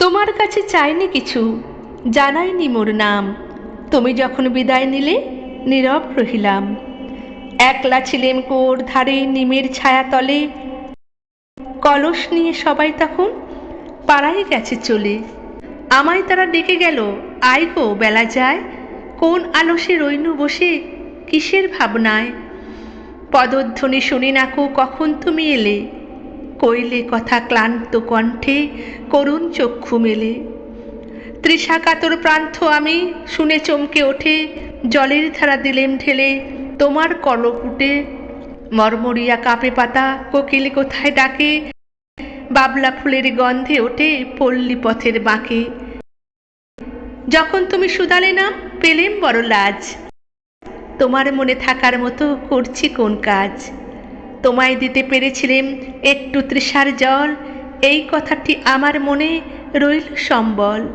তোমার কাছে চাইনি কিছু, জানাইনি মোর নাম। তুমি যখন বিদায় নিলে, নীরব রহিলাম। একলা ছিলেম কোর ধারে নিমের ছায়াতলে কলস নিয়ে সবাই তখন পাড়ায় গেছে চলে। আমায় তারা ডেকে গেল, আয় গো, বেলা যায়। কোন আলসে রইনু বসে? কিসের ভাবনায়? পদধ্বনি শুনি নাকো কখন তুমি এলে। কইলে কথা ক্লান্ত কণ্ঠে, করুণ চক্ষু মেলে। তৃষাকাতর প্রান্ত আমি শুনে চমকে ওঠে, জলের ধারা দিলেম ঢেলে তোমার কলপুটে মরমরিয়া কাপে পাতা কোকিল কোথায় ডাকে, বাবলা ফুলের গন্ধে ওঠে পল্লী পথের বাঁকে। যখন তুমি শুধালে না, পেলেম বড় লাজ। তোমার মনে থাকার মতো করছি কোন কাজ? তোমায় দিতে পেরেছিলেম একটু তৃষার জল। এই কথাটি আমার মনে রইল সম্বল।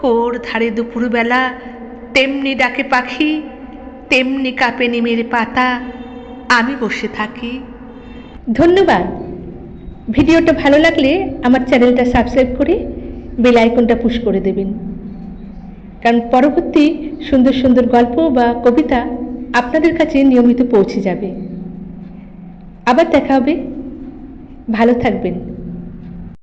কোর ধারে দুপুরবেলা, তেমনি ডাকে পাখি, তেমনি কাপে নিমের পাতা। আমি বসে থাকি। ধন্যবাদ। ভিডিওটা ভালো লাগলে আমার চ্যানেলটা সাবস্ক্রাইব করে বেল আইকনটা পুশ করে দেবেন। কারণ পরবর্তী সুন্দর সুন্দর গল্প বা কবিতা আপনাদের কাছে নিয়মিত পৌঁছে যাবে। আবার দেখা হবে। ভালো থাকবেন।